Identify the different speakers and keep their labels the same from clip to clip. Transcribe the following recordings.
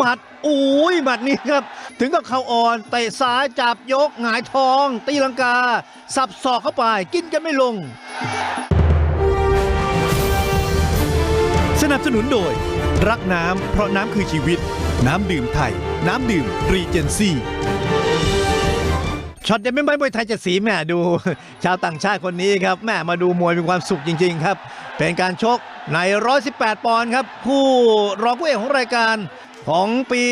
Speaker 1: หมัดอุ้ยหมัดนี้ครับ ถึงกับเข่าอ่อนเตะซ้ายจับยกหงายทอง ตีลังกา สับศอกเข้าไป กินกันไม่ลง
Speaker 2: สนับสนุนโดย รักน้ำเพราะน้ำคือชีวิต น้ำดื่มไทย น้ำดื่มรีเจนซี่
Speaker 1: ช็อตเด็ดไม่ไม่มวยไทยจะสีแม่ดู ชาวต่างชาติคนนี้ครับแม่มาดูมวยมีความสุขจริง ๆ ครับ เป็นการชกใน 118 ปอนด์ครับ คู่รองผู้เอกของรายการ ของปี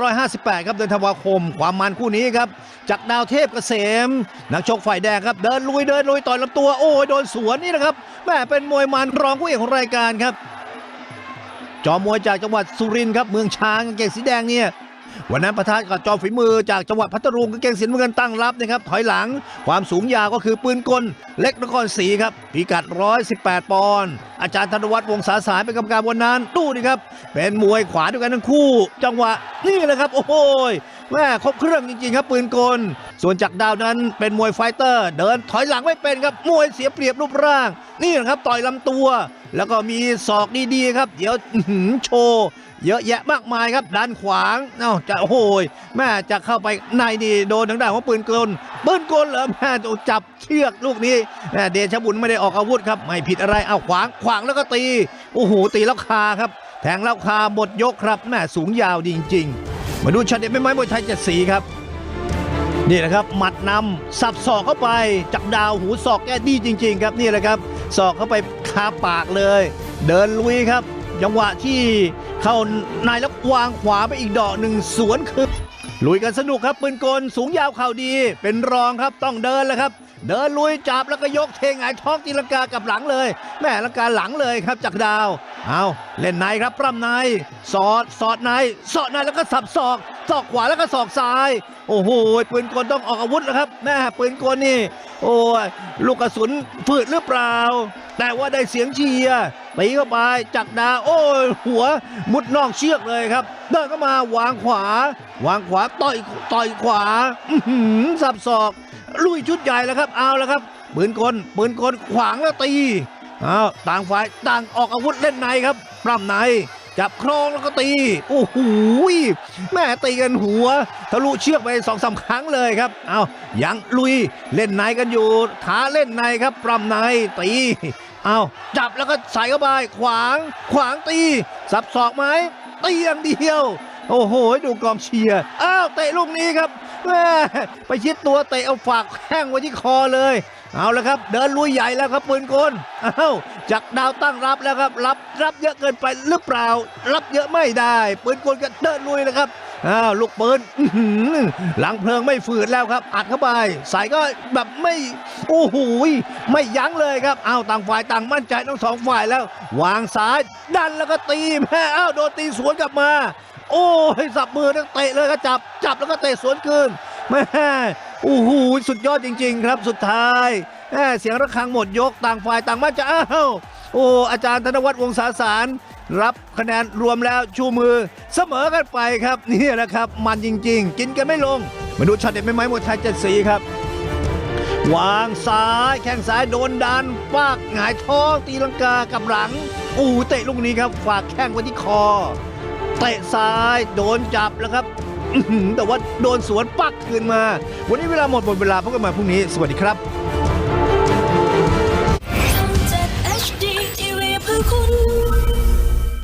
Speaker 1: 2558 ครับเดือนธันวาคม ความมันคู่นี้ครับจากดาวเทพเกษม นักชกฝ่ายแดงครับ เดินลุยเดินลุยต่อยลำตัวโอ้ยโดนสวนนี่นะครับแม่เป็นมวยมันรองคู่เอกของรายการครับ จอมมวยจากจังหวัดสุรินทร์ครับเมืองช้างกางเกงสีแดงเนี่ย วันนั้นประทะกับจอมฝีมือจากจังหวัดพัทลุงกางเกงสีน้ำเงินตั้งรับนะครับถอยหลังความสูงยาวก็คือปืนกลเล็กนครศรีครับพิกัด 118 ปอนด์อาจารย์ธนวัฒน์วงศาสายเป็นกรรมการวันนั้นดูดิครับเป็นมวยขวาด้วยกันทั้งคู่ จังหวะนี่แหละครับ โอ้โหแม่ครบเครื่องจริงๆครับปืนกล ส่วนจากดาวนั้นเป็นมวยไฟเตอร์ เดินถอยหลังไม่เป็นครับมวยเสียเปรียบรูปร่าง นี่แหละครับต่อยลำตัว แล้วก็มีศอกดีๆครับ เดี๋ยวโชว์เยอะแยะมากมายครับดันขวางเอ้าจะโอ้โหยแม่จะเข้าไปในนี่โดนทางด้านของปืนกลปืนกลเหรอแม่จับเชือกลูกนี้แม่เดชบุญไม่ได้ออกอาวุธครับ ไม่ผิดอะไรเอาขวางขวางแล้วก็ตี โอ้โหตีแล้วคาครับ แทงแล้วคาหมดยกครับแม่สูงยาวจริง ๆ มาดูช็อตเด็ดไม่ไม้มวยไทยเจ็ดสีครับนี่แหละครับหมัดนำสับศอกเข้าไปจับดาวหูศอกแกดีจริง ๆ ครับนี่แหละครับศอกเข้าไป คาปากเลย เดินลุยครับจังหวะที่เข้าในแล้ววางขวาไปอีกดอกหนึ่งสวนคือลุยกันสนุกครับปืนกลสูงยาวเข่าดี เป็นรองครับต้องเดินแล้วครับ เดินลุยจับแล้วก็ยกเทหงายท้องตีลังกากับหลังเลยแม่ลังกาหลังเลยครับจากดาว เอาเล่นในครับปล้ำในสอดสอดในสอดในแล้วก็สับศอก ศอกขวาแล้วก็ศอกซ้าย โอ้โหปืนกลต้องออกอาวุธแล้วครับแม่ปืนกลนี่ โอ้ยลูกกระสุนฝืดหรือเปล่า แต่ว่าได้เสียงเชียร์ตีเข้าไปจักดาโอ้ยหัวมุดนอกเชือกเลยครับ เดินเข้ามาวางขวา วางขวาต่อยต่อยขวาหืมสับศอก ลุยชุดใหญ่แล้วครับ เอาแล้วครับปืนกลปืนกลขวางแล้วตีเอาวต่างฝ่ายต่างออกอาวุธเล่นในครับปล้ำใน จับครองแล้วก็ตี โอ้โหแม่ตีกันหัว ทะลุเชือกไปสองสามครั้งเลยครับ เอายังลุยเล่นในกันอยู่ท้าเล่นในครับปล้ำในตี เอาจับแล้วก็ใส่เข้าไปขวางขวางตี สับศอกไหมตีอย่างเดียว โอ้โหดูกองเชียร์ อ้าวเตะลูกนี้ครับ แม่ไปชิดตัวเตะเอาฝากแข้งไว้ที่คอเลย เอาละครับ เดินลุยใหญ่แล้วครับปืนกลอ้าวจากดาวตั้งรับแล้วครับ รับรับเยอะเกินไปหรือเปล่า รับเยอะไม่ได้ ปืนกลก็เดินลุยนะครับอ้าวลูกปืนหลังเพลิงไม่ฝืดแล้วครับ อัดเข้าไปใส่ก็แบบไม่โอ้โหไม่ยั้งเลยครับอ้าวต่างฝ่ายต่างมั่นใจทั้งสองฝ่ายแล้ว วางซ้ายดันแล้วก็ตีแม่อ้าวโดนตีสวนกลับมา โอ้ยสับมือแล้วเตะเลยก็จับจับแล้วก็เตะสวนคืนแม่โอ้โหสุดยอดจริง ๆ ครับสุดท้ายแม่เสียงระฆังหมดยกต่างฝ่ายต่างมั่นใจอ้าวโอ้อาจารย์ธนวัฒน์วงศาสารรับคะแนนรวมแล้วชูมือเสมอกันไปครับนี่แหละครับ มันจริง ๆ กินกันไม่ลงมาดูช็อตเด็ดไม่ไม้มวยไทยเจ็ดสีครับ วางซ้ายแข้งซ้ายโดนดันฟากหงายท้องตีลังกากับหลังอู้เตะลูกนี้ครับ ฝากแข้งไว้ที่คอ เตะซ้ายโดนจับแล้วครับแต่ว่าโดนสวนปักคืนมา วันนี้เวลาหมดหมดเวลาพบกันใหมาพรุ่งนี้ สวัสดีครับ